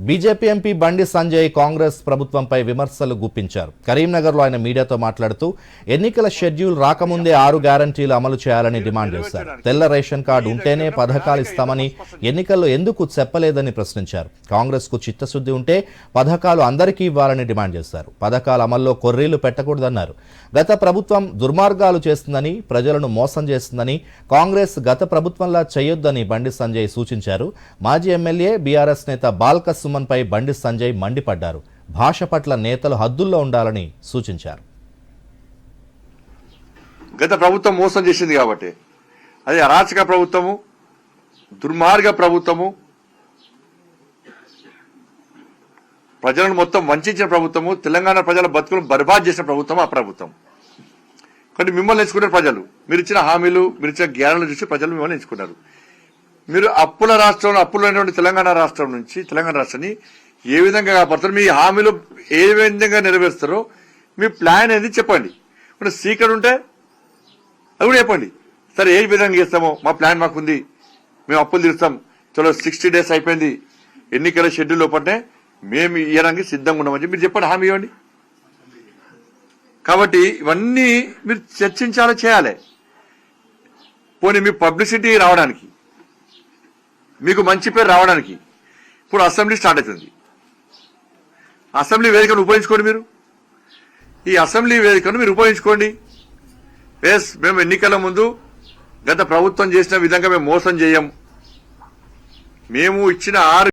BJP MP Bandi Sanjay Congress ప్రభుత్వంపై విమర్శలు గుప్పించారు. కరీంనగర్లో ఆయన మీడియాతో మాట్లాడుతూ ఎన్నికల షెడ్యూల్ రాకముందే ఆరు గ్యారంటీలు అమలు చేయాలని డిమాండ్ చేశారు. తెల్ల రేషన్ కార్డు ఉంటేనే పథకాలు ఇస్తామని ఎన్నికల్లో ఎందుకు చెప్పలేదని ప్రశ్నించారు. కాంగ్రెస్కు చిత్తశుద్ధి ఉంటే పథకాలు అందరికీ ఇవ్వాలని డిమాండ్ చేశారు. పథకాల అమల్లో కొర్రీలు పెట్టకూడదన్నారు. గత ప్రభుత్వం దుర్మార్గాలు చేస్తుందని ప్రజలను మోసం చేస్తుందని కాంగ్రెస్ గత ప్రభుత్వంలా చేయొద్దని బండి సంజయ్ సూచించారు. మాజీ ఎమ్మెల్యే బీఆర్ఎస్ నేత బాల్కస్ సుమన్పై బండి సంజయ్ మండిపడ్డారు. భాష పట్ల నేతలు హద్దుల్లో ఉండాలని సూచించారు. గత ప్రభుత్వం మోసం చేసింది కాబట్టి. అది అరాచక ప్రభుత్వము దుర్మార్గ ప్రభుత్వము ప్రజలను మొత్తం వంచిన ప్రభుత్వము తెలంగాణ ప్రజల బతుకులను బర్బాద్ చేసిన ప్రభుత్వం ఆ ప్రభుత్వం. కానీ మిమ్మల్ని ఎంచుకున్నారు ప్రజలు. మీరు ఇచ్చిన హామీలు మీరు ఇచ్చిన జ్ఞానాలు చూసి ప్రజలు మిమ్మల్ని ఎంచుకున్నారు. మీరు అప్పుల రాష్ట్రంలో అప్పులు తెలంగాణ రాష్ట్రం నుంచి తెలంగాణ రాష్ట్రాన్ని ఏ విధంగా కాపాడుతారు మీ హామీలు ఏ విధంగా నెరవేరుస్తారో మీ ప్లాన్ అనేది చెప్పండి. ఇప్పుడు సీక్రెట్ ఉంటే అది కూడా చెప్పండి. సరే ఏ విధంగా చేస్తామో మా ప్లాన్ మాకుంది మేము అప్పులు తీరుస్తాం. చలో సిక్స్టీ డేస్ అయిపోయింది. ఎన్నికల షెడ్యూల్ లోపలనే మేము ఇవ్వడానికి సిద్ధంగా ఉన్నామని చెప్పి మీరు చెప్పండి హామీ ఇవ్వండి. కాబట్టి ఇవన్నీ మీరు చర్చించాలో చేయాలి. పోనీ మీ పబ్లిసిటీ రావడానికి మీకు మంచి పేరు రావడానికి ఇప్పుడు అసెంబ్లీ స్టార్ట్ అవుతుంది. అసెంబ్లీ వేదికను ఉపయోగించుకోండి మీరు. ఈ అసెంబ్లీ వేదికను మీరు ఉపయోగించుకోండి. ఎస్ మేము ఎన్నికల ముందు గత ప్రభుత్వం చేసిన విధంగా మేము మోసం చేయం. మేము ఇచ్చిన ఆరు